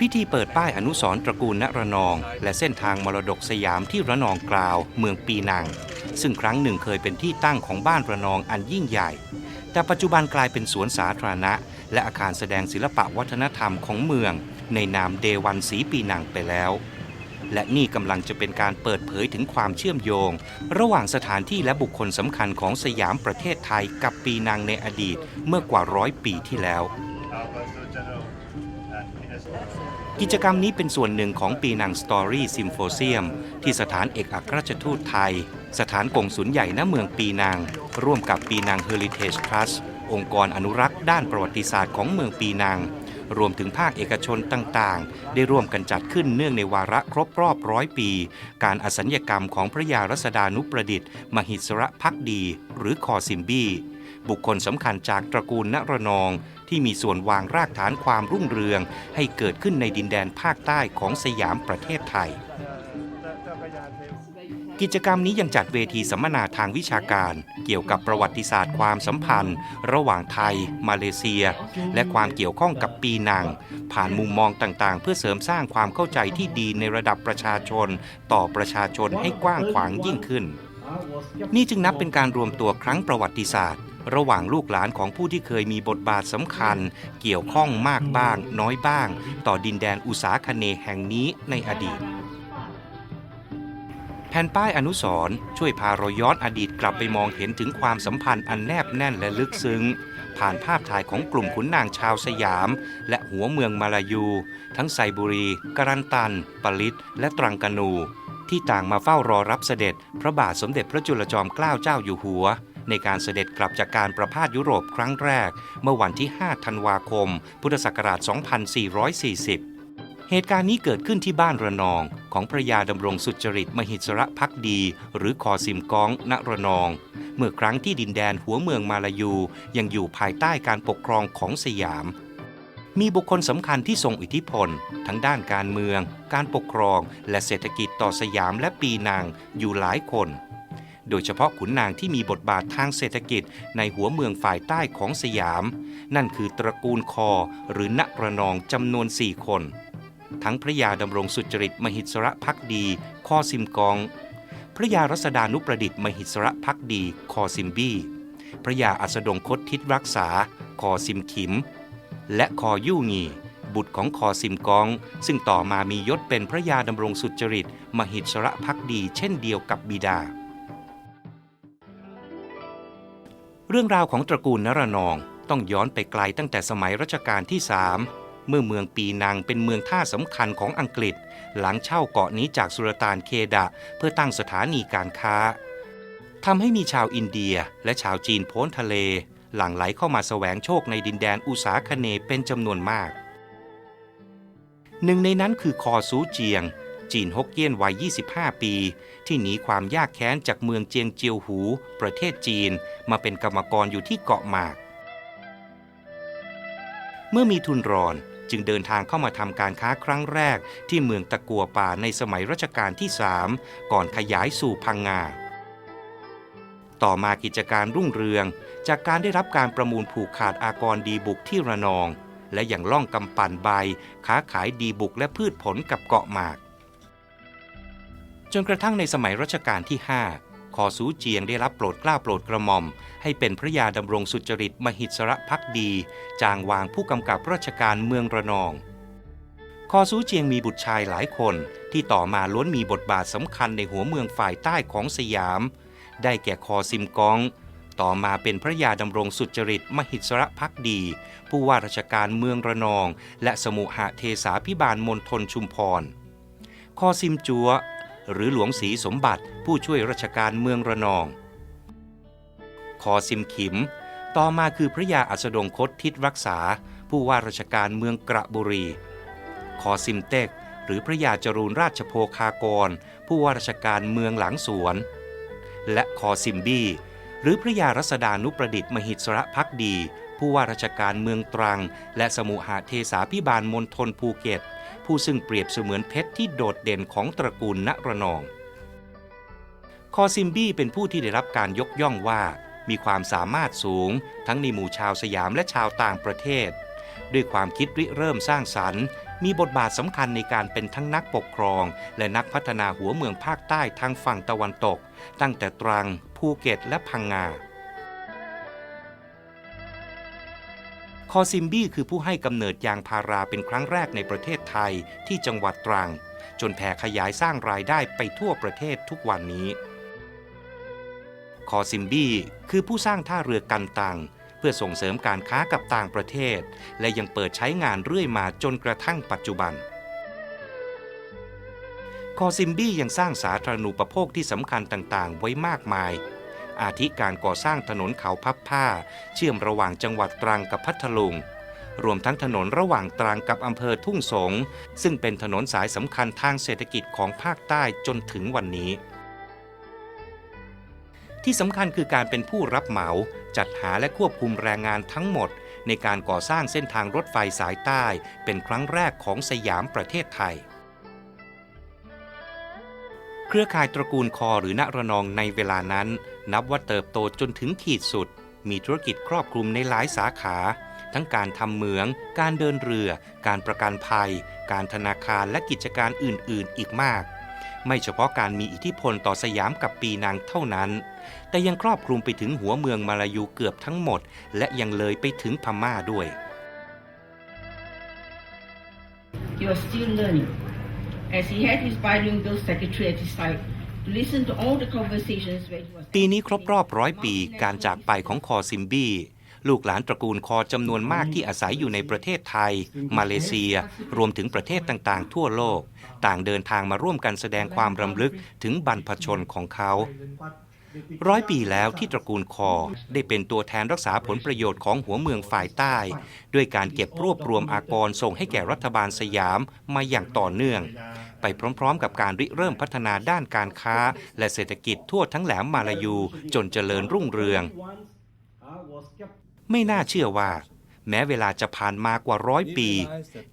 พิธีเปิดป้ายอนุสร์ตระกูลณระนอง และเส้นทางมรดกสยามที่ระนองกล่าว เมืองปีนัง ซึ่งครั้งหนึ่งเคยเป็นที่ตั้งของบ้านระนองอันยิ่งใหญ่ แต่ปัจจุบันกลายเป็นสวนสาธารณะ และอาคารแสดงศิลปะวัฒนธรรมของเมือง ในนามเดวันสีปีนังไปแล้ว และนี่กำลังจะเป็นการเปิดเผยถึงความเชื่อมโยง ระหว่างสถานที่และบุคคลสำคัญของสยามประเทศไทยกับปีนังในอดีตเมื่อกว่าร้อยปีที่แล้ว กิจกรรมนี้เป็นส่วนหนึ่งของปีนังสตอรี่ซิมโฟเซียม ที่สถานเอกอัครราชทูตไทย สถานกงสุลใหญ่ณเมืองปีนัง ร่วมกับปีนังเฮอริเทจทรัสองค์กรอนุรักษ์ด้านประวัติศาสตร์ของเมืองปีนัง รวมถึงภาคเอกชนต่างๆ ได้ร่วมกันจัดขึ้นเนื่องในวาระครบรอบร้อยปี การอสัญญกรรมของพระยารัศดานุประดิษฐ์ มหิศรพักดี หรือคอซิมบี้ บุคคลสำคัญจากตระกูลนรนอง ที่มีส่วนวางรากฐานความรุ่งเรือง ให้เกิดขึ้นในดินแดนภาคใต้ของสยามประเทศไทย กิจกรรมนี้ยังจัดเวทีสัมมนาทางวิชาการ เกี่ยวกับประวัติศาสตร์ความสัมพันธ์ ระหว่างไทย มาเลเซีย และความเกี่ยวข้องกับปีนัง ผ่านมุมมองต่างๆ เพื่อเสริมสร้างความเข้าใจที่ดีในระดับประชาชน ต่อประชาชนให้กว้างขวางยิ่งขึ้น นี่จึงนับเป็นการรวมตัวครั้งประวัติศาสตร์ ระหว่างลูกหลานของผู้ที่เคยมีบทบาทสำคัญ เกี่ยวข้องมากบ้าง น้อยบ้าง ต่อดินแดนอุษาคเนแห่งนี้ในอดีต ผ่นป้ายอนุสร์ช่วยพาเราย้อนอดีตกลับไปมองเห็นถึงความสัมพันธ์อันแนบแน่นและลึกซึ้ง ผ่านภาพถ่ายของกลุ่มขุนนางชาวสยาม และหัวเมืองมาลายู ทั้งไซบุรี กรันตัน ปลิต และตรังกานู ที่ต่างมาเฝ้ารอรับเสด็จ พระบาทสมเด็จพระจุลจอมเกล้าเจ้าอยู่หัว ในการเสด็จกลับจากการประพาสยุโรปครั้งแรก เมื่อวันที่ 5 ธันวาคม พุทธศักราช 2440 เหตุการณ์นี้เกิดขึ้นที่บ้านระนองของพระยาดำรงสุจริตมหิศรพักดี หรือคอซิมกองณระนอง เมื่อครั้งที่ดินแดนหัวเมืองมาลายู ยังอยู่ภายใต้การปกครองของสยาม มีบุคคลสำคัญที่ทรงอิทธิพล ทั้งด้านการเมือง การปกครอง และเศรษฐกิจต่อสยามและปีนางอยู่หลายคน โดยเฉพาะขุนนางที่มีบทบาททางเศรษฐกิจในหัวเมืองฝ่ายใต้ของสยาม นั่นคือตระกูลคอหรือณระนองจำนวนสี่คน ทั้งพระยาดำรงสุจริตมหิศรพักดี คอซิมกอง พระยารัศดานุประดิษฐ์มหิศรพักดี คอซิมบี้ พระยาอัสดงคตทิศรักษา คอซิมขิม และคอยู่งีบุตรของคอซิมกอง ซึ่งต่อมามียศเป็นพระยาดำรงสุจริต มหิศรพักดี เช่นเดียวกับบิดา เรื่องราวของตระกูลนรนองต้องย้อนไปไกลตั้งแต่สมัยรัชกาลที่สาม เมื่อเมืองปีนังเป็นเมืองท่าสำคัญของอังกฤษ หลังเช่าเกาะนี้จากสุลต่านเคดะ เพื่อตั้งสถานีการค้าทำให้มีชาวอินเดียและชาวจีนโพ้นทะเล หลั่งไหลเข้ามาแสวงโชคในดินแดนอุษาคเนเป็นจำนวนมาก หนึ่งในนั้นคือคอซูเจียง จีนฮกเกี้ยนวัย 25 ปี ที่หนีความยากแค้นจากเมืองเจียงเจียวหู ประเทศจีน มาเป็นกรรมกรอยู่ที่เกาะหมาก เมื่อมีทุนรอน จึงเดินทางเข้ามาทำการค้าครั้งแรกที่เมืองตะกัวป่าในสมัยรัชกาลที่สามก่อนขยายสู่พังงาต่อมากิจการรุ่งเรือง จากการได้รับการประมูลผูกขาดอากรดีบุกที่ระนอง และอย่างล่องกำปั่นใบ ค้าขายดีบุกและพืชผลกับเกาะหมาก จนกระทั่งในสมัยรัชกาลที่ 5 อสูเจียงได้รับโปรดเกล้าโปรดกระหม่อม ให้เป็นพระยาดำรงสุจริตมหิศรพักดี จางวางผู้กำกับราชการเมืองระนอง คอสูเจียงมีบุตรชายหลายคน ที่ต่อมาล้วนมีบทบาทสำคัญในหัวเมืองฝ่ายใต้ของสยาม ได้แก่คอซิมกอง ต่อมาเป็นพระยาดำรงสุจริตมหิศรพักดี ผู้ว่าราชการเมืองระนอง และสมุหเทสาพิบาลมณฑลชุมพรคอซิมจัว หรือหลวงศรีสมบัติผู้ช่วยราชการเมืองระนอง คอซิมขิม ต่อมาคือพระยาอัสดงคตทิศรักษา ผู้ว่าราชการเมืองกระบุรี คอซิมเต็ก หรือพระยาจรูนราชโภคากร ผู้ว่าราชการเมืองหลังสวน และคอซิมบี้หรือพระยารัศดานุประดิษฐ์มหิศรพักดี ผู้ว่าราชการเมืองตรัง และสมุหเทสาพิบาลมณฑลภูเก็ต ผู้ซึ่งเปรียบเสมือนเพชรที่โดดเด่นของตระกูลณระนอง คอซิมบี้เป็นผู้ที่ได้รับการยกย่องว่า มีความสามารถสูง ทั้งในหมู่ชาวสยามและชาวต่างประเทศ ด้วยความคิดริเริ่มสร้างสรรค์ มีบทบาทสำคัญในการเป็นทั้งนักปกครอง และนักพัฒนาหัวเมืองภาคใต้ทางฝั่งตะวันตก ตั้งแต่ตรังภูเก็ตและพังงา คอซิมบี้คือผู้ให้กำเนิดยางพาราเป็นครั้งแรกในประเทศไทยที่จังหวัดตรัง จนแผ่ขยายสร้างรายได้ไปทั่วประเทศทุกวันนี้ คอซิมบี้คือผู้สร้างท่าเรือกันตัง เพื่อส่งเสริมการค้ากับต่างประเทศ และยังเปิดใช้งานเรื่อยมาจนกระทั่งปัจจุบันคอซิมบี้ยังสร้างสาธารณูปโภคที่สำคัญต่างๆ ไว้มากมาย อาทิการก่อสร้างถนนเขาพับผ้า เชื่อมระหว่างจังหวัดตรังกับพัทลุง รวมทั้งถนนระหว่างตรังกับอำเภอทุ่งสง ซึ่งเป็นถนนสายสำคัญทางเศรษฐกิจของภาคใต้จนถึงวันนี้ ที่สำคัญคือการเป็นผู้รับเหมาจัดหาและควบคุมแรงงานทั้งหมด ในการก่อสร้างเส้นทางรถไฟสายใต้ เป็นครั้งแรกของสยามประเทศไทยเครือข่ายตระกูลคอหรือณระนองในเวลานั้น นับว่าเติบโตจนถึงขีดสุด มีธุรกิจครอบคลุมในหลายสาขา ทั้งการทำเหมือง การเดินเรือ การประกันภัย การธนาคารและกิจการอื่นๆ อีกมาก ไม่เฉพาะการมีอิทธิพลต่อสยามกับปีนังเท่านั้น แต่ยังครอบคลุมไปถึงหัวเมืองมาลายูเกือบทั้งหมด และยังเลยไปถึงพม่าด้วย he was still learning. As he had his bilingual secretary at his side ปีนี้ครบรอบร้อยปีการจากไปของคอซิมบี้ลูกหลานตระกูลคอจำนวนมากที่อาศัยอยู่ในประเทศไทย มาเลเซีย รวมถึงประเทศต่างๆ ทั่วโลก ต่างเดินทางมาร่วมกันแสดงความรำลึกถึงบรรพชนของเขา ร้อยปีแล้วที่ตระกูลคอได้เป็นตัวแทนรักษาผลประโยชน์ของหัวเมืองฝ่ายใต้ ด้วยการเก็บรวบรวมอากรส่งให้แก่รัฐบาลสยามมาอย่างต่อเนื่อง ไปพร้อมๆ กับการริเริ่มพัฒนาด้านการค้า และเศรษฐกิจทั่วทั้งแหลมมาลายู จนเจริญรุ่งเรือง ไม่น่าเชื่อว่า แม้เวลาจะผ่านมากว่าร้อยปี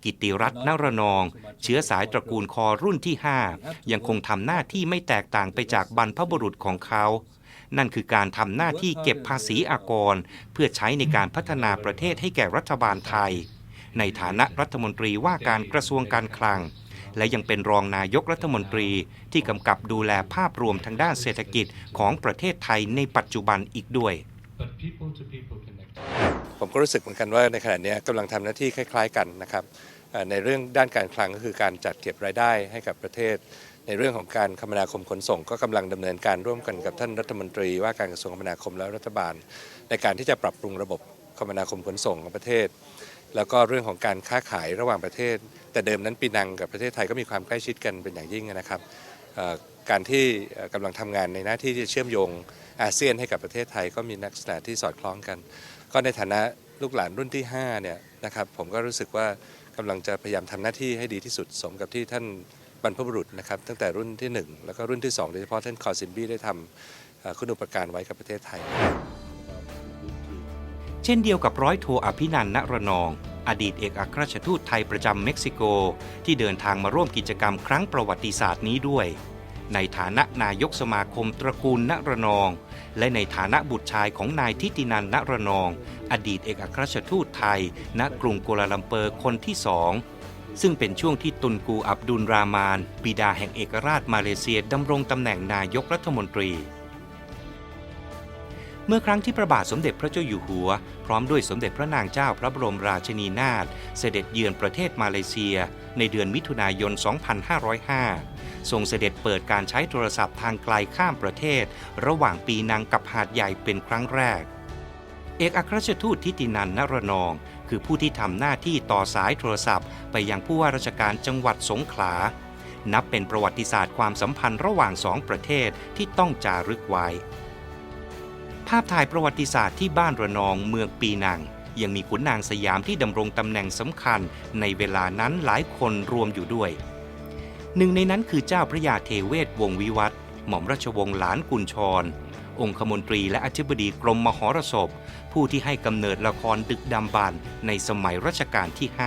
กิติรัตน์นรนอง เชื้อสายตระกูลคอรุ่นที่ 5 ยังคงทำหน้าที่ไม่แตกต่างไปจากบรรพบุรุษของเขานั่นคือการทำหน้าที่เก็บภาษีอากร เพื่อใช้ในการพัฒนาประเทศให้แก่รัฐบาลไทย ในฐานะรัฐมนตรีว่าการกระทรวงการคลัง และยังเป็นรองนายกรัฐมนตรีที่กำกับดูแลภาพรวมทางด้านเศรษฐกิจของประเทศไทยในปัจจุบันอีกด้วย but people to people connect. ผมก็รู้สึกเหมือนกันว่าในขณะนี้กำลังทำหน้าที่คล้าย ๆ กันนะครับเอ่อในเรื่องด้านการคลังก็คือการจัดเก็บรายได้ให้กับประเทศ ในเรื่องของการคมนาคมขนส่ง ก็กำลังดำเนินการร่วมกันกับท่านรัฐมนตรี ว่าการกระทรวงคมนาคมและรัฐบาล ในการที่จะปรับปรุงระบบคมนาคมขนส่งของประเทศ แล้วก็เรื่องของการค้าขายระหว่างประเทศ แต่เดิมนั้นปีนังกับประเทศไทยก็มีความใกล้ชิดกันเป็นอย่างยิ่งนะครับการที่เอ่อกำลังทำงานในหน้าที่ที่เชื่อมโยงอาเซียนให้กับประเทศไทยก็มีลักษณะที่สอดคล้องกัน ก็ในฐานะลูกหลานรุ่นที่5เนี่ยนะครับผมก็รู้สึกว่ากำลังจะพยายามทำหน้าที่ให้ดีที่สุดสมกับที่ท่านบรรพบุรุษนะครับตั้งแต่รุ่นที่ 1 แล้วก็รุ่นที่2โดยเฉพาะท่านคอซิมบี้ได้ทำเอ่อคุณอุปการไว้กับประเทศไทย เช่นเดียวกับร้อยโทอภินันณระนอง อดีตเอกอัครราชทูตไทยประจำเม็กซิโก ที่เดินทางมาร่วมกิจกรรมครั้งประวัติศาสตร์นี้ด้วย ในฐานะนายกสมาคมตระกูลณระนอง และในฐานะบุตรชายของนายทิตินันณระนอง อดีตเอกอัครราชทูตไทย ณกรุงกัวลาลัมเปอร์คนที่สองซึ่งเป็นช่วงที่ตุนกูอับดุลรามาน บิดาแห่งเอกราชมาเลเซียดำรงตำแหน่งนายกรัฐมนตรี เมื่อครั้งที่พระบาทสมเด็จพระเจ้าอยู่หัว พร้อมด้วยสมเด็จพระนางเจ้าพระบรมราชินีนาถเสด็จเยือนประเทศมาเลเซีย ในเดือนมิถุนายน 2505 ทรงเสด็จเปิดการใช้โทรศัพท์ทางไกลข้ามประเทศ ระหว่างปีนังกับหาดใหญ่เป็นครั้งแรก เอกอัครราชทูตทิตินันนรนอง คือผู้ที่ทำหน้าที่ต่อสายโทรศัพท์ ไปยังผู้ว่าราชการจังหวัดสงขลา นับเป็นประวัติศาสตร์ความสัมพันธ์ระหว่างสองประเทศที่ต้องจารึกไว้ ภาพถ่ายประวัติศาสตร์ที่บ้านระนองเมืองปีนัง ยังมีขุนนางสยามที่ดำรงตำแหน่งสำคัญในเวลานั้นหลายคนรวมอยู่ด้วย หนึ่งในนั้นคือเจ้าพระยาเทเวศวงวิวัฒหม่อมราชวงศ์หลานกุญชร องคมนตรีและอธิบดีกรมมหรสพ ผู้ที่ให้กำเนิดละครดึกดำบรรในสมัยรัชกาลที่ 5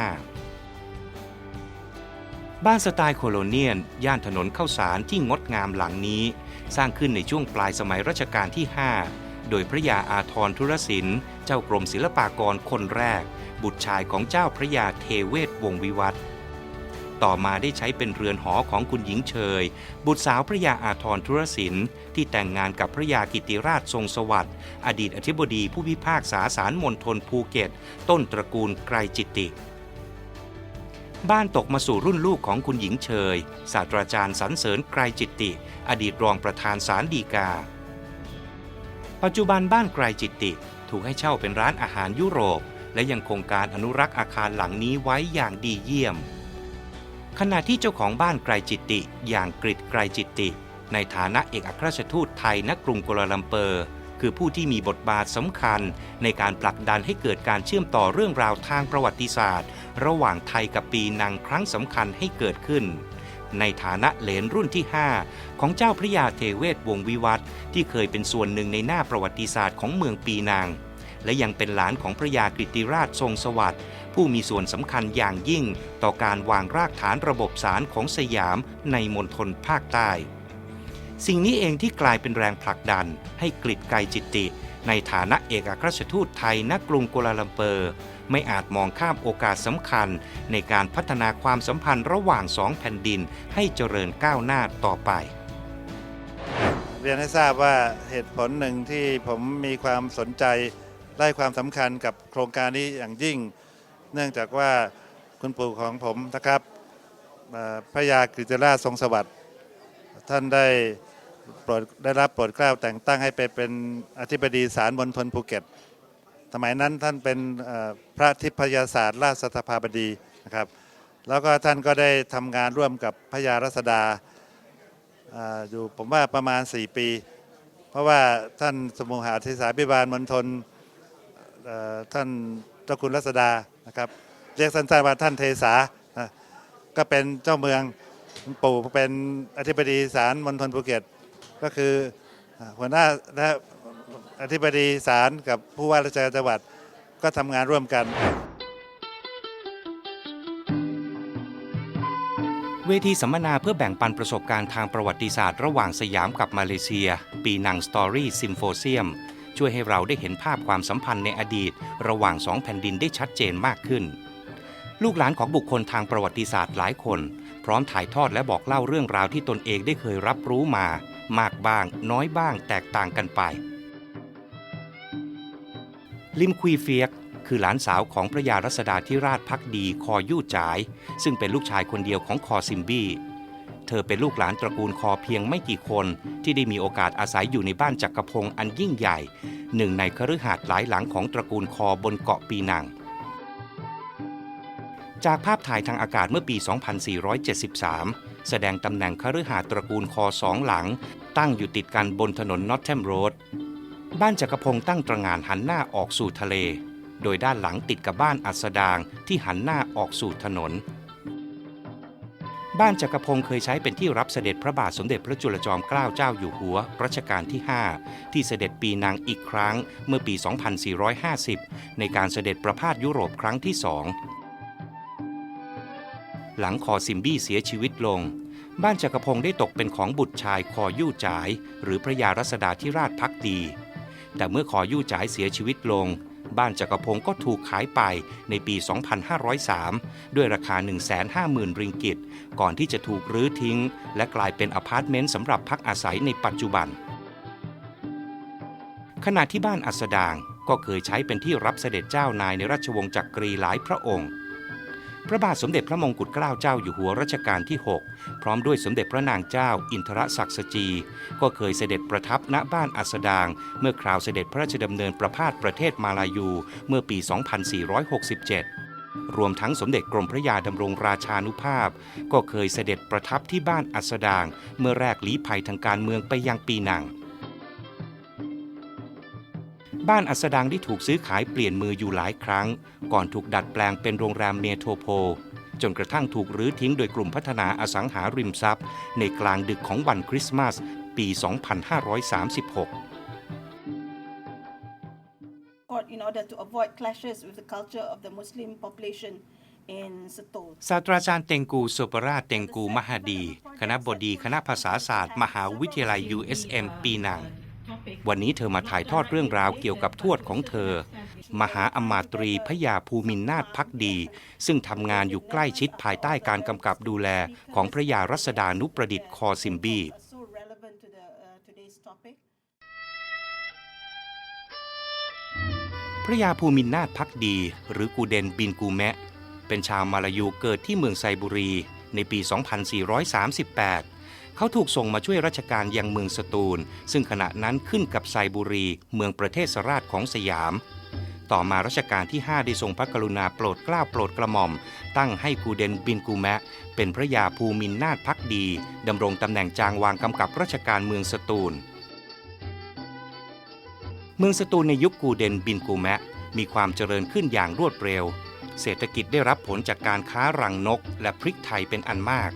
บ้านสไตล์โคโลเนียน ย่านถนนเข้าสารที่งดงามหลังนี้ สร้างขึ้นในช่วงปลายสมัยรัชกาลที่ 5 โดยพระยาอาทรธุรศิลป์เจ้ากรมศิลปากรคนแรก บุตรชายของเจ้าพระยาเทเวศวงศ์วิวัฒน์ต่อมาได้ใช้เป็นเรือนหอของคุณหญิงเชย บุตรสาวพระยาอาทรธุรสินที่แต่งงานกับพระยากิติราชทรงสวัสดิ์อดีตอธิบดีผู้พิพากษาศาลมณฑลภูเก็ต ต้นตระกูลไกรจิตติ บ้านตกมาสู่รุ่นลูกของคุณหญิงเชย ศาสตราจารย์สรรเสริญไกรจิตติ อดีตรองประธานศาลฎีกา ปัจจุบันบ้านไกรจิตติ ถูกให้เช่าเป็นร้านอาหารยุโรป และยังคงการอนุรักษ์อาคารหลังนี้ไว้อย่างดีเยี่ยม ขณะที่เจ้าของบ้านไกรจิตติ อย่างกริดไกรจิตติ ในฐานะเอกอัครราชทูตไทยณกรุงกัวลาลัมเปอร์ คือผู้ที่มีบทบาทสำคัญ ในการผลักดันให้เกิดการเชื่อมต่อเรื่องราวทางประวัติศาสตร์ ระหว่างไทยกับปีนังครั้งสำคัญให้เกิดขึ้น ในฐานะเหลนรุ่นที่ 5 ของเจ้าพระยาเทเวศวงวิวัฒน์ที่เคยเป็นส่วนหนึ่งในหน้าประวัติศาสตร์ของเมืองปีนังและยังเป็นหลานของพระยากฤติราชทรงสวัสดิ์ผู้มีส่วนสำคัญอย่างยิ่งต่อการวางรากฐานระบบสารของสยามในมณฑลภาคใต้ สิ่งนี้เองที่กลายเป็นแรงผลักดันให้กฤษไกรจิตติ ในฐานะเอกอัครราชทูตไทยณกรุงกัวลาลัมเปอร์ ไม่อาจมองข้ามโอกาสสำคัญ ในการพัฒนาความสัมพันธ์ระหว่างสองแผ่นดินให้เจริญก้าวหน้าต่อไป เรียนให้ทราบว่าเหตุผลหนึ่งที่ผมมีความสนใจได้ความสำคัญกับโครงการนี้อย่างยิ่ง เนื่องจากว่าคุณปู่ของผมนะครับพระยากฤษราชทรงสวัสดิ์ท่านได้โปรดได้รับโปรดเกล้าแต่งตั้งให้ไปเป็นอธิบดีศาลมณฑลภูเก็ต สมัยนั้นท่านเป็นพระทิพยศาสตร์ราชสภาบดีนะครับ แล้วก็ท่านก็ได้ทำงานร่วมกับพระยารัศดาอ่าอยู่ผมว่าประมาณ 4 ปี เพราะว่าท่านสมุหาธิสาพิบาลมณฑลท่านเจ้าคุณรัศดานะครับเรียกสั้นๆว่าท่านเทสาก็เป็นเจ้าเมืองปู่เป็นอธิบดีศาลมณฑลภูเก็ต ก็คือหัวหน้าและ อธิบดีศาลกับผู้ว่าราชการจังหวัดก็ทำงานร่วมกัน เวทีสัมมนาเพื่อแบ่งปันประสบการณ์ทางประวัติศาสตร์ระหว่างสยามกับมาเลเซีย ปีนังสตอรี่ซิมโฟเซียมช่วยให้เราได้เห็นภาพความสัมพันธ์ในอดีต ระหว่างสองแผ่นดินได้ชัดเจนมากขึ้น ลูกหลานของบุคคลทางประวัติศาสตร์หลายคน พร้อมถ่ายทอดและบอกเล่าเรื่องราวที่ตนเองได้เคยรับรู้มา มากบ้าง น้อยบ้าง แตกต่างกันไป ลิมควีเฟียก คือหลานสาวของพระยารัศดาธิราชพักดีคอยู่จ่าย ซึ่งเป็นลูกชายคนเดียวของคอซิมบี้ เธอเป็นลูกหลานตระกูลคอเพียงไม่กี่คนที่ได้มีโอกาสอาศัยอยู่ในบ้านจักรพงศ์อันยิ่งใหญ่ หนึ่งในคฤหาสน์หลายหลังของตระกูลคอบนเกาะปีนังจากภาพถ่ายทางอากาศเมื่อปี 2473 แสดงตำแหน่งคฤหาสน์ตระกูลคอสองหลัง ตั้งอยู่ติดกันบนถนนนอตแทมโรด บ้านจักรพงศ์ตั้งตระงานหันหน้าออกสู่ทะเล โดยด้านหลังติดกับบ้านอัสดางที่หันหน้าออกสู่ถนน บ้านจักรพงศ์เคยใช้เป็นที่รับเสด็จพระบาทสมเด็จพระจุลจอมเกล้าเจ้าอยู่หัวรัชกาลที่ 5 ที่เสด็จปีนางอีกครั้งเมื่อปี 2450 ในการเสด็จประพาสยุโรปครั้งที่สองหลังคอซิมบี้เสียชีวิตลง บ้านจักรพงศ์ได้ตกเป็นของบุตรชายคอยู่จ่าย หรือพระยารัศดาธิราชพักดี แต่เมื่อคอยู่จ่ายเสียชีวิตลง บ้านจักรพงศ์ก็ถูกขายไปในปี 2503 ด้วยราคา 150,000 ริงกิต ก่อนที่จะถูกรื้อทิ้ง และกลายเป็นอพาร์ตเมนต์สำหรับพักอาศัยในปัจจุบัน ขณะที่บ้านอัสดางก็เคยใช้เป็นที่รับเสด็จเจ้านายในราชวงศ์จักรีหลายพระองค์ พระบาทสมเด็จพระมงกุฎเกล้าเจ้าอยู่หัวรัชกาลที่ 6 พร้อมด้วยสมเด็จพระนางเจ้าอินทรศักดิ์สจี ก็เคยเสด็จประทับณบ้านอัสดาง เมื่อคราวเสด็จพระราชดำเนินประพาสประเทศมาลายูเมื่อปี 2467 รวมทั้งสมเด็จกรมพระยาดำรงราชานุภาพ ก็เคยเสด็จประทับที่บ้านอัสดาง เมื่อแรกลี้ภัยทางการเมืองไปยังปีนัง บ้านอัสดางได้ถูกซื้อขายเปลี่ยนมืออยู่หลายครั้ง ก่อนถูกดัดแปลงเป็นโรงแรมเมโทรโพลจนกระทั่งถูกรื้อทิ้งโดยกลุ่มพัฒนาอสังหาริมทรัพย์ ในกลางดึกของวันคริสต์มาส ปี 2536 or in order to avoid clashes with the culture of the Muslim population in Seoul. ศาสตราจารย์เตงกูสุปราชเตงกูมหาดี คณะบดีคณะภาษาศาสตร์ มหาวิทยาลัย USM ปีนัง วันนี้เธอมาถ่ายทอดเรื่องราวเกี่ยวกับทวดของเธอ มหาอมาตรีพยาภูมินนาถพักดี ซึ่งทำงานอยู่ใกล้ชิดภายใต้การกำกับดูแลของพระยารัศดานุประดิษฐ์คอซิมบีพระยาภูมินนาถพักดี หรือกูเดนบินกูแมะ เป็นชาวมาลายูเกิดที่เมืองไซบุรี ในปี 2438 เขาถูกส่งมาช่วยราชการยังเมืองสตูล ซึ่งขณะนั้นขึ้นกับไซบุรี เมืองประเทศสราชของสยาม ต่อมารัชกาลที่ 5 ได้ทรงพระกรุณาโปรดเกล้าโปรดกระหม่อม ตั้งให้กูเดนบินกูแมะ เป็นพระยาภูมินนาถพักดีดำรงตำแหน่งจางวางกำกับราชการเมืองสตูล เมืองสตูลในยุคกูเดนบินกูแมะ มีความเจริญขึ้นอย่างรวดเร็ว เศรษฐกิจได้รับผลจากการค้ารังนก และพริกไทยเป็นอันมาก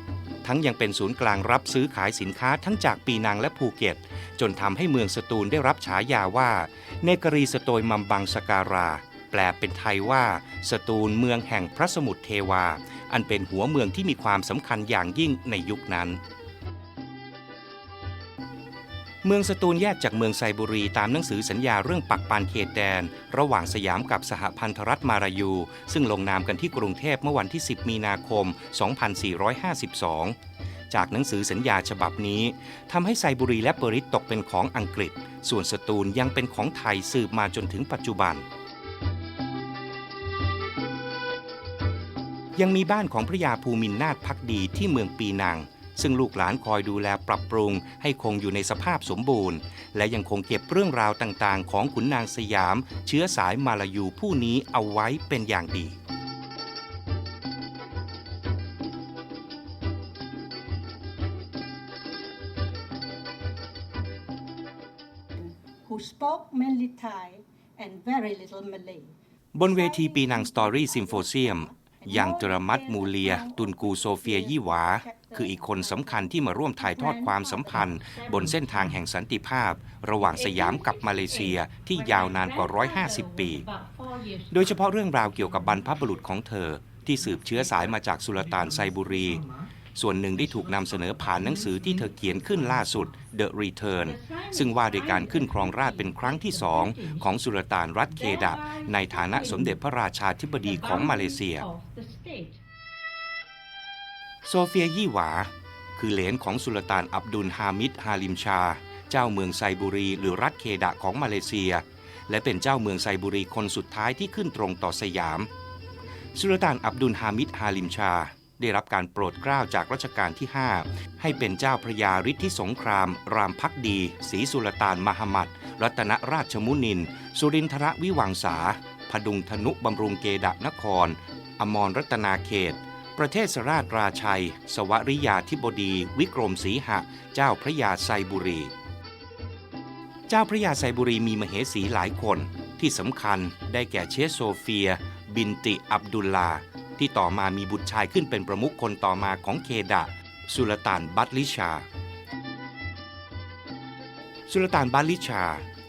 ทั้งยังเป็นศูนย์กลางรับซื้อขายสินค้าทั้งจากปีนังและภูเก็ต จนทำให้เมืองสตูลได้รับฉายาว่า เนกรีสโตยมัมบังสการา แปลเป็นไทยว่า สตูลเมืองแห่งพระสมุทรเทวา อันเป็นหัวเมืองที่มีความสำคัญอย่างยิ่งในยุคนั้น เมืองสตูลแยกจากเมืองไซบุรีตามหนังสือสัญญาเรื่องปักปานเขตแดน ระหว่างสยามกับสหพันธรัฐมารายู ซึ่งลงนามกันที่กรุงเทพเมื่อวันที่ 10 มีนาคม 2452 จากหนังสือสัญญาฉบับนี้ทำให้ไซบุรีและเปริตตกเป็นของอังกฤษ ส่วนสตูลยังเป็นของไทยสืบมาจนถึงปัจจุบันยังมีบ้านของพระยาภูมินนาถพักดีที่เมืองปีนัง ซึ่งลูกหลานคอยดูแลปรับปรุง ให้คงอยู่ในสภาพสมบูรณ์ และยังคงเก็บเรื่องราวต่างๆ ของขุนนางสยาม เชื้อสายมาลายูผู้นี้เอาไว้เป็นอย่างดี who spoke mainly Thai and very little Malay. บนเวทีปีนังสตอรี่ซิมโฟเซียม ยังจรมัดมูเลีย ตุนกูโซเฟียยี่หวา คืออีกคนสำคัญที่มาร่วมถ่ายทอดความสัมพันธ์ บนเส้นทางแห่งสันติภาพ ระหว่างสยามกับมาเลเซียที่ยาวนานกว่า 150 ปี โดยเฉพาะเรื่องราวเกี่ยวกับบรรพบุรุษของเธอ ที่สืบเชื้อสายมาจากสุลต่านไซบุรี ส่วนหนึ่งได้ถูกนำเสนอผ่านหนังสือที่เธอเขียนขึ้นล่าสุด The Return ซึ่งว่าโดยการขึ้นครองราชเป็นครั้งที่สองของสุลต่านรัฐเคดะ ในฐานะสมเด็จพระราชาธิบดีของมาเลเซีย โซเฟียยี่หวา คือเหลนของสุลต่านอับดุลฮามิดฮาลิมชา เจ้าเมืองไซบุรีหรือรัฐเคดะของมาเลเซีย และเป็นเจ้าเมืองไซบุรีคนสุดท้ายที่ขึ้นตรงต่อสยาม สุลต่านอับดุลฮามิดฮาลิมชา ได้รับการโปรดเกล้าจากรัชกาลที่ 5 ให้เป็นเจ้าพระยาฤทธิสงคราม รามพักดีศรีสุลต่านมหามัด รัตนราชมุนิน สุรินทรวิวังสา พดุงธนุบำรุงเกดะนคร อมรรัตนาเขต ประเทศสราชราชัย สวริยาธิบดี วิกรมศรีหะ เจ้าพระยาไซบุรี เจ้าพระยาไซบุรีมีมเหสีหลายคนที่สำคัญได้แก่เชสโซเฟีย บินติอับดุลลา ที่ต่อมามีบุตรชายขึ้นเป็นประมุขคนต่อมาของเคดะ สุลต่านบัตลิชา สุลต่านบัตลิชา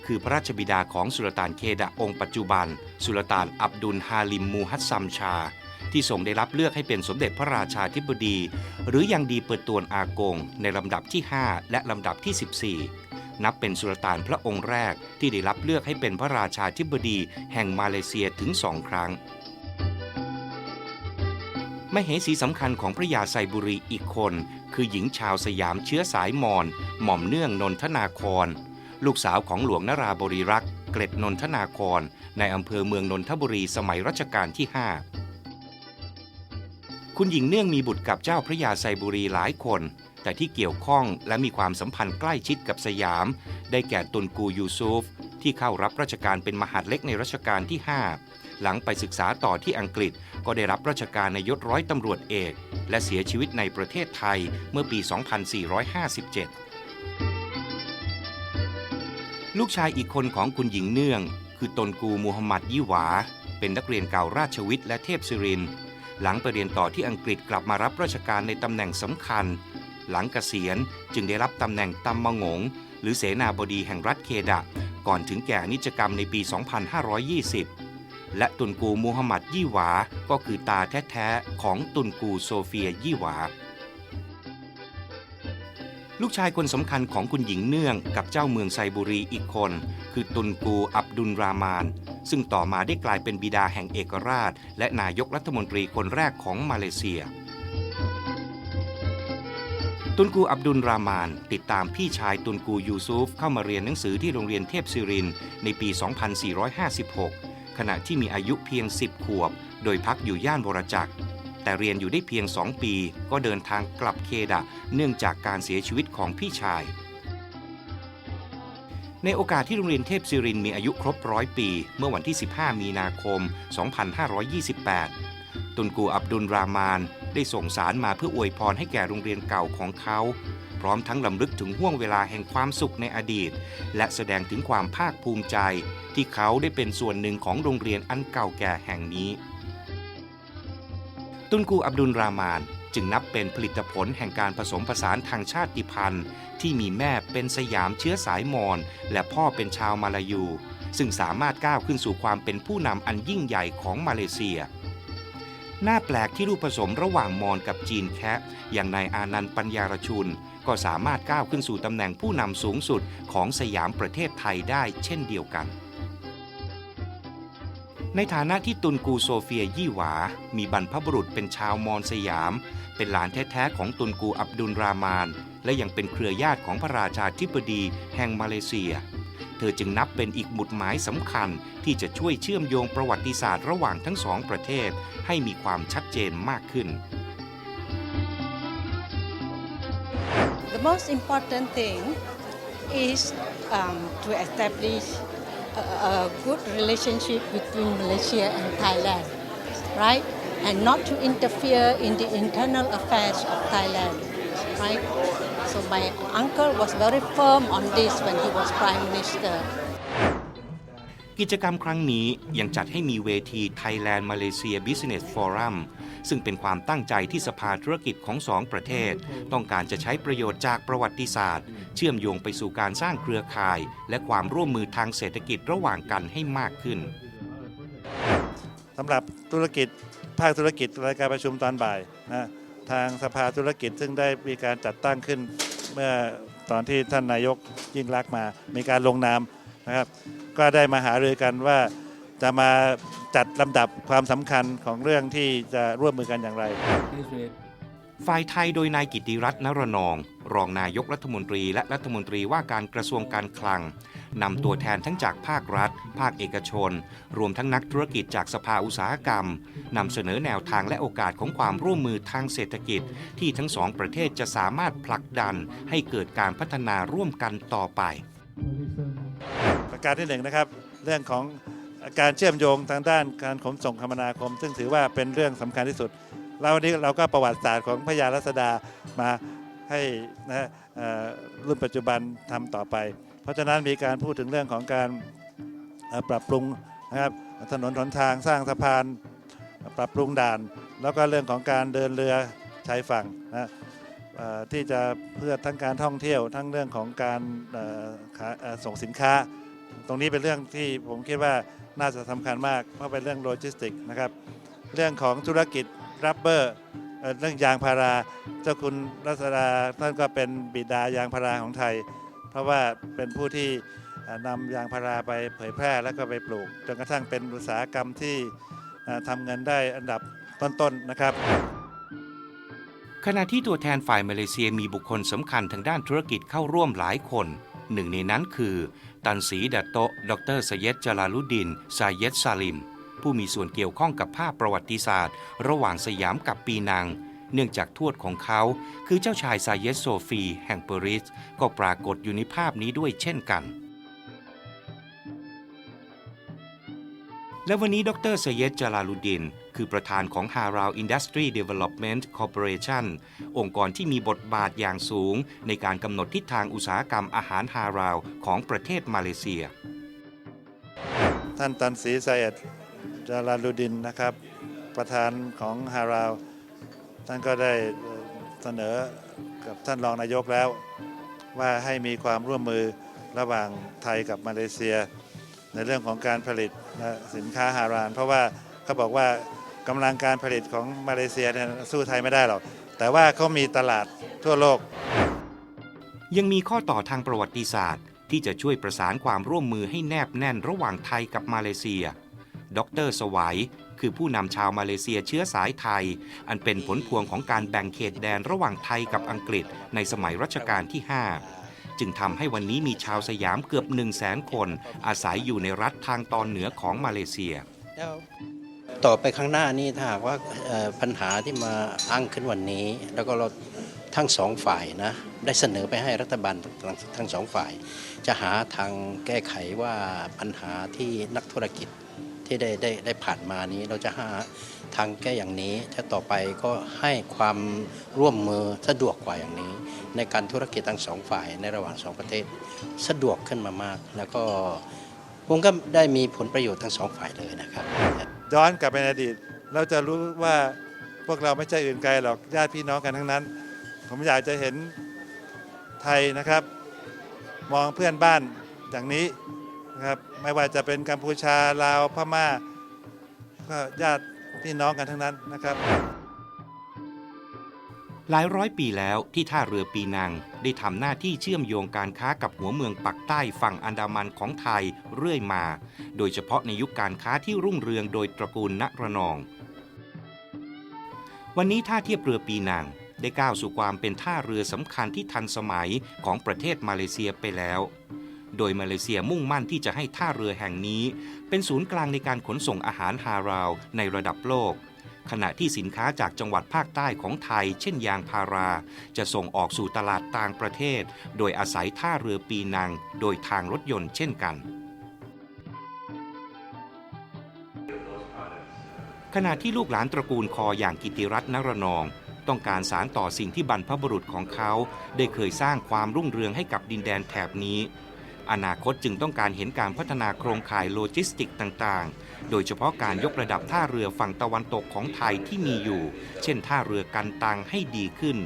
คือพระราชบิดาของสุลต่านเคดะองค์ปัจจุบัน สุลต่านอับดุลฮาลิมมูฮัสซัมชา ที่ทรงได้รับเลือกให้เป็นสมเด็จพระราชาธิบดี หรือยังดีเปิดตัวนอากง ในลำดับที่ 5 และลำดับที่ 14นับเป็นสุลต่านพระองค์แรกที่ได้รับเลือกให้เป็นพระราชาธิบดีแห่งมาเลเซียถึงสองครั้ง มเหสีสำคัญของพระยาไซบุรีอีกคน คือหญิงชาวสยามเชื้อสายมอญหม่อมเนื่องนนทนาคร ลูกสาวของหลวงนราบริรักษ์เกร็ดนนทนาคร ในอำเภอเมืองนนทบุรีสมัยรัชกาลที่ 5 คุณหญิงเนื่องมีบุตรกับเจ้าพระยาไซบุรีหลายคน แต่ที่เกี่ยวข้องและมีความสัมพันธ์ใกล้ชิดกับสยาม ได้แก่ตุนกูยูซุฟที่เข้ารับราชการเป็นมหาดเล็กในรัชกาลที่ 5 หลังไปศึกษาต่อที่อังกฤษ ก็ได้รับราชการในยศร้อยตำรวจเอก และเสียชีวิตในประเทศไทยเมื่อปี 2457 ลูกชายอีกคนของคุณหญิงเนื่อง คือตนกูมูฮัมหมัดยี่หวา เป็นนักเรียนเก่าราชวิทย์และเทพศิริน หลังไปเรียนต่อที่อังกฤษกลับมารับราชการในตำแหน่งสำคัญ หลังเกษียณจึงได้รับตำแหน่งตำมงงหรือเสนาบดีแห่งรัฐเคดะ ก่อนถึงแก่นิจกรรมในปี 2520 และตุนกูมูฮัมหมัดยี่หวา ก็คือตาแท้ๆของตุนกูโซเฟียยี่หวา ลูกชายคนสำคัญของคุณหญิงเนื่องกับเจ้าเมืองไซบุรีอีกคน คือตุนกูอับดุลรามาน ซึ่งต่อมาได้กลายเป็นบิดาแห่งเอกราช และนายกรัฐมนตรีคนแรกของมาเลเซียตุนกูอับดุลรามาน ติดตามพี่ชายตุนกูยูซุฟเข้ามาเรียนหนังสือที่โรงเรียนเทพศิรินในปี 2456 ขณะที่มีอายุเพียง 10 ขวบ โดยพักอยู่ย่านบรจักร แต่เรียนอยู่ได้เพียง 2 ปี ก็เดินทางกลับเคดะ เนื่องจากการเสียชีวิตของพี่ชาย ในโอกาสที่โรงเรียนเทพศิรินมีอายุครบร้อยปี เมื่อวันที่ 15 มีนาคม 2528 ตุนกูอับดุลรามานได้ส่งสารมาเพื่ออวยพรให้แก่โรงเรียนเก่าของเขา ร้อมทั้งลำลึกถึงห่วงเวลาแห่งความสุขในอดีต และแสดงถึงความภาคภูมิใจ ที่เขาได้เป็นส่วนหนึ่งของโรงเรียนอันเก่าแก่แห่งนี้ ตุนกูอับดุลรามานจึงนับเป็นผลิตผลแห่งการผสมผสานทางชาติพันธุ์ ที่มีแม่เป็นสยามเชื้อสายมอญและพ่อเป็นชาวมาลายู ซึ่งสามารถก้าวขึ้นสู่ความเป็นผู้นำอันยิ่งใหญ่ของมาเลเซีย น่าแปลกที่รูปผสมระหว่างมอญกับจีนแคะอย่างนายอานันต์ปัญญารชุน ก็สามารถก้าวขึ้นสู่ตำแหน่งผู้นำสูงสุดของสยามประเทศไทยได้เช่นเดียวกัน ในฐานะที่ตุนกูโซเฟียยี่หวา มีบรรพบุรุษเป็นชาวมอญสยาม เป็นหลานแท้ๆของตุนกูอับดุลรามาน และยังเป็นเครือญาติของพระราชาธิบดีแห่งมาเลเซีย ธอจึงนับเป็นอีกหมุดหมายสำคัญ ที่จะช่วยเชื่อมโยงประวัติศาสตร์ระหว่างทั้งสองประเทศ ให้มีความชัดเจนมากขึ้น The most important thing is um, to establish a, a good relationship between Malaysia and Thailand, right? And not to interfere in the internal affairs of Thailand, right? So my uncle was very firm on this when he was prime minister. กิจกรรมครั้งนี้ยังจัดให้มีเวที Thailand Malaysia Business Forum ซึ่งเป็นความตั้งใจที่สภาธุรกิจของสองประเทศ ต้องการจะใช้ประโยชน์จากประวัติศาสตร์ เชื่อมโยงไปสู่การสร้างเครือข่าย และความร่วมมือทางเศรษฐกิจระหว่างกันให้มากขึ้นสำหรับธุรกิจภาคธุรกิจรายการประชุมตอนบ่ายนะ ทางสภาธุรกิจซึ่งได้มีการจัดตั้งขึ้นเมื่อตอนที่ท่านนายกยิ่งรักษณ์มา มีการลงนามนะครับ ก็ได้มาหารือกันว่าจะมาจัดลำดับความสำคัญของเรื่องที่จะร่วมมือกันอย่างไร ฝ่ายไทยโดยนายกิติรัตน์นรนอง รองนายกรัฐมนตรีและรัฐมนตรีว่าการกระทรวงการคลัง นำตัวแทนทั้งจากภาครัฐ ภาคเอกชน รวมทั้งนักธุรกิจจากสภาอุตสาหกรรมนำเสนอแนวทางและโอกาสของความร่วมมือทางเศรษฐกิจ ที่ทั้งสองประเทศจะสามารถผลักดันให้เกิดการพัฒนาร่วมกันต่อไป ประการที่หนึ่งนะครับ เรื่องของการเชื่อมโยงทางด้านการขนส่งคมนาคม ซึ่งถือว่าเป็นเรื่องสำคัญที่สุดแล้ววันนี้เราก็ประวัติศาสตร์ของพญารัษฎามาให้นะฮะรุ่นปัจจุบันทำต่อไป เพราะฉะนั้นมีการพูดถึงเรื่องของการปรับปรุงนะครับถนนหนทางสร้างสะพานปรับปรุงด่าน แล้วก็เรื่องของการเดินเรือชายฝั่งนะที่จะเพื่อทั้งการท่องเที่ยวทั้งเรื่องของการส่งสินค้า ตรงนี้เป็นเรื่องที่ผมคิดว่าน่าจะสำคัญมากเพราะเป็นเรื่องโลจิสติกนะครับเรื่องของธุรกิจรับเบอร์เรื่องยางพารา เจ้าคุณรัศดาท่านก็เป็นบิดายางพาราของไทย เพราะว่าเป็นผู้ที่นำยางพาราไปเผยแพร่แล้วก็ไปปลูก จนกระทั่งเป็นอุตสาหกรรมที่ทำเงินได้อันดับต้นๆนะครับ ขณะที่ตัวแทนฝ่ายมาเลเซียมีบุคคลสำคัญทางด้านธุรกิจเข้าร่วมหลายคน หนึ่งในนั้นคือ ตันสีดัตโต ดรสเยตจาลาลุดดินซาเยตซาลิม ผู้มีส่วนเกี่ยวข้องกับภาพประวัติศาสตร์ ระหว่างสยามกับปีนัง เนื่องจากทวดของเขา คือเจ้าชายซาเยตโซฟี แห่งปารีสก็ปรากฏอยู่ในภาพนี้ด้วยเช่นกัน และวันนี้ดรสเยตจาลาลุดิน คือประธานของ Haral Industry Development Corporation องค์กรที่มีบทบาทอย่างสูง ในการกำหนดทิศทางอุตสาหกรรมอาหารฮาราวของประเทศมาเลเซีย ท่านตันศรีไซเอดจาราลุดินนะครับ ประธานของฮาราว ท่านก็ได้เสนอกับท่านรองนายกแล้ว ว่าให้มีความร่วมมือระหว่างไทยกับมาเลเซีย ในเรื่องของการผลิตสินค้าฮาราน เพราะว่าเขาบอกว่ากำลังการผลิตของมาเลเซียเนี่ยสู้ไทยไม่ได้หรอกแต่ว่าเขามีตลาดทั่วโลก ยังมีข้อต่อทางประวัติศาสตร์ ที่จะช่วยประสานความร่วมมือให้แนบแน่นระหว่างไทยกับมาเลเซีย ดร สวัย คือผู้นำชาวมาเลเซียเชื้อสายไทย อันเป็นผลพวงของการแบ่งเขตแดนระหว่างไทยกับอังกฤษในสมัยรัชกาลที่ 5 จึงทำให้วันนี้มีชาวสยามเกือบ 1 0 0 0 0แสนคน อาศัยอยู่ในรัฐทางตอนเหนือของมาเลเซีย ต่อไปข้างหน้านี่ถ้าหากว่าปัญหาที่มาอ้างขึ้นวันนี้ แล้วก็เราทั้งสองฝ่ายนะได้เสนอไปให้รัฐบาลทั้งทั้งสองฝ่าย จะหาทางแก้ไขว่าปัญหาที่นักธุรกิจ ที่ได้ได้ได้ผ่านมานี้ เราจะหาทางแก้อย่างนี้ถ้าต่อไปก็ให้ความร่วมมือสะดวกกว่าอย่างนี้ ในการธุรกิจทั้งสองฝ่ายในระหว่างสองประเทศสะดวกขึ้นมามาก แล้วก็ผมก็ได้มีผลประโยชน์ทั้งสองฝ่ายเลยนะครับย้อนกลับไปในอดีตเราจะรู้ว่าพวกเราไม่ใช่อื่นไกลหรอกญาติพี่น้องกันทั้งนั้น ผมอยากจะเห็นไทยนะครับ มองเพื่อนบ้านอย่างนี้ นะครับไม่ว่าจะเป็นกัมพูชาลาวพม่า ก็ญาติพี่น้องกันทั้งนั้นนะครับ หลายร้อยปีแล้วที่ท่าเรือปีนังได้ทำหน้าที่เชื่อมโยงการค้ากับหัวเมืองปักใต้ฝั่งอันดามันของไทยเรื่อยมา โดยเฉพาะในยุคการค้าที่รุ่งเรืองโดยตระกูลณระนอง วันนี้ท่าเทียบเรือปีนังได้ก้าวสู่ความเป็นท่าเรือสำคัญที่ทันสมัยของประเทศมาเลเซียไปแล้ว โดยมาเลเซียมุ่งมั่นที่จะให้ท่าเรือแห่งนี้ เป็นศูนย์กลางในการขนส่งอาหารฮาราวในระดับโลก ขณะที่สินค้าจากจังหวัดภาคใต้ของไทย เช่นยางพารา จะส่งออกสู่ตลาดต่างประเทศ โดยอาศัยท่าเรือปีนัง โดยทางรถยนต์เช่นกันขณะที่ลูกหลานตระกูลคออย่างกิติรัตน์นรนอง ต้องการสารต่อสิ่งที่บรรพบุรุษของเขา ได้เคยสร้างความรุ่งเรืองให้กับดินแดนแถบนี้ อนาคตจึงต้องการเห็นการพัฒนาโครงข่ายโลจิสติกต่างๆ โดยเฉพาะการยกระดับท่าเรือฝั่งตะวันตกของไทยที่มีอยู่ เช่นท่าเรือกันตังให้ดีขึ้น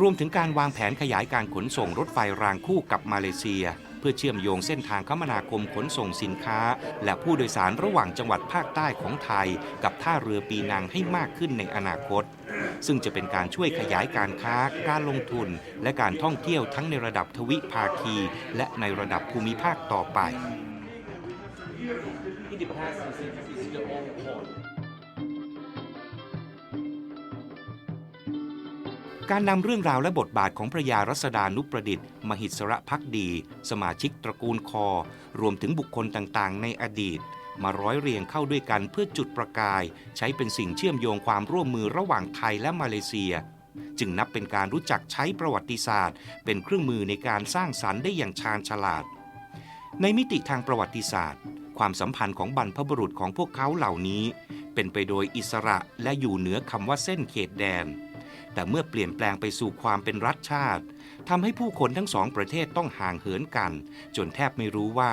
รวมถึงการวางแผนขยายการขนส่งรถไฟรางคู่กับมาเลเซีย เพื่อเชื่อมโยงเส้นทางคมนาคมขนส่งสินค้า และผู้โดยสารระหว่างจังหวัดภาคใต้ของไทย กับท่าเรือปีนังให้มากขึ้นในอนาคต ซึ่งจะเป็นการช่วยขยายการค้า การลงทุน และการท่องเที่ยวทั้งในระดับทวิภาคี และในระดับภูมิภาคต่อไปการนำเรื่องราวและบทบาทของพระยารัศดานุประดิษฐ์ มหิศระพักดี สมาชิกตระกูลคอ รวมถึงบุคคลต่างๆ ในอดีต มาร้อยเรียงเข้าด้วยกันเพื่อจุดประกาย ใช้เป็นสิ่งเชื่อมโยงความร่วมมือระหว่างไทยและมาเลเซีย จึงนับเป็นการรู้จักใช้ประวัติศาสตร์ เป็นเครื่องมือในการสร้างสรรค์ได้อย่างชาญฉลาด ในมิติทางประวัติศาสตร์ ความสัมพันธ์ของบรรพบุรุษของพวกเขาเหล่านี้ เป็นไปโดยอิสระและอยู่เหนือคำว่าเส้นเขตแดน แต่เมื่อเปลี่ยนแปลงไปสู่ความเป็นรัฐชาติทำให้ผู้คนทั้งสองประเทศต้องห่างเหินกัน จนแทบไม่รู้ว่า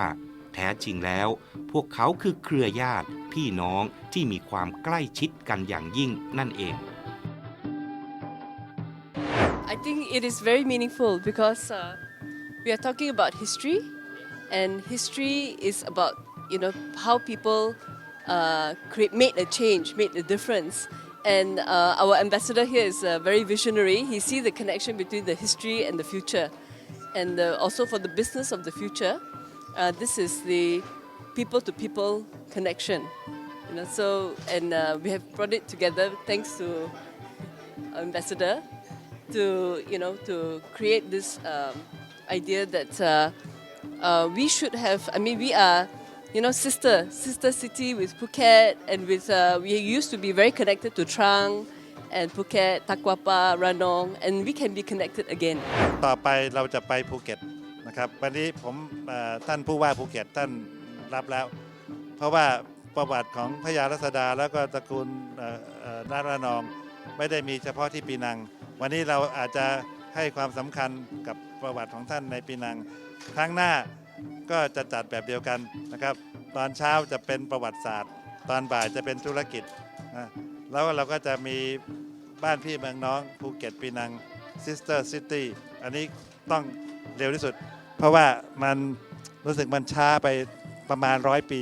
แท้จริงแล้ว พวกเขาคือเครือญาติพี่น้องที่มีความใกล้ชิดกันอย่างยิ่งนั่นเอง I think it is very meaningful because uh, we are talking about history, and history is about you know how people uh, create, made a change, made a difference. And uh, our ambassador here is uh, very visionary. He sees the connection between the history and the future, and uh, also for the business of the future. Uh, this is the people-to-people connection. You know, so and uh, we have brought it together thanks to our ambassador to you know to create this um, idea that uh, uh, we should have. I mean, we are you know sister sister city with Phuket, and with uh, we used to be very connected to Trang and Phuket, Takwapa, Ranong, and we can be connected again. ต่อไปเราจะไปภูเก็ต นะครับวันนี้ผมท่านผู้ว่าภูเก็ตท่านรับแล้ว เพราะว่าประวัติของพญารัศดาแล้วก็ตระกูลนาระนอง ไม่ได้มีเฉพาะที่ปีนัง วันนี้เราอาจจะให้ความสำคัญกับประวัติของท่านในปีนัง ครั้งหน้าก็จะจัดแบบเดียวกันนะครับ ตอนเช้าจะเป็นประวัติศาสตร์ ตอนบ่ายจะเป็นธุรกิจนะแล้วเราก็จะมีบ้านพี่เมืองน้องภูเก็ตปีนัง Sister City อันนี้ต้องเร็วที่สุด เพราะว่ามันรู้สึกมันช้าไปประมาณร้อยปี